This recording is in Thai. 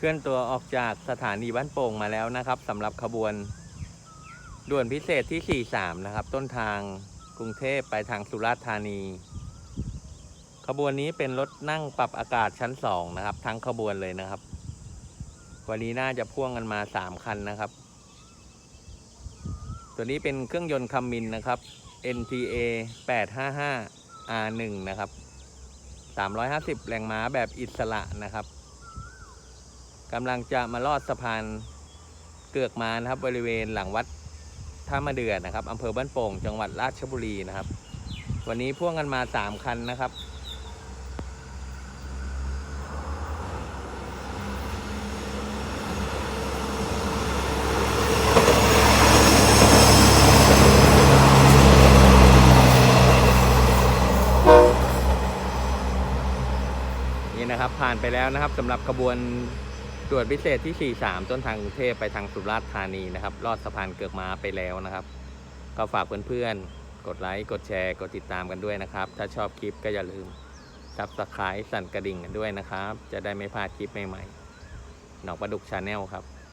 เคลื่อนตัวออกจากสถานีบ้านโป่งมาแล้วนะครับสำหรับขบวนด่วนพิเศษที่ 43 นะครับ ต้นทางกรุงเทพไปทางสุราษฎร์ธานี ขบวนนี้เป็นรถนั่งปรับอากาศชั้น 2 นะครับ ทั้งขบวนเลยนะครับ วันนี้น่าจะพ่วงกันมา 3 คันนะครับ ตัวนี้เป็นเครื่องยนต์คัมมินนะครับ NTA 855 R1 นะครับ 350 แรงม้าแบบอิสระนะครับ กำลังจะมาลอดสะพานเกือกมานะครับบริเวณหลังวัดท่ามะเดือนะครับอำเภอบ้านโป่งจังหวัดราชบุรีนะครับ วันนี้พ่วงกันมา3คันนะครับ นี่นะครับผ่านไปแล้วนะครับสำหรับขบวน ตรวจพิเศษที่ 43 ต้นทางกรุงเทพไปทางสุราษฎร์ธานีนะครับ ลอดสะพานเกือกม้าไปแล้วนะครับ ก็ฝากเพื่อนๆ กดไลค์ กดแชร์ กดติดตามกันด้วยนะครับ ถ้าชอบคลิปก็อย่าลืมซับสไครต์สั่นกระดิ่งกันด้วยนะครับ จะได้ไม่พลาดคลิปใหม่ๆ หนองประดุกชาแนลครับ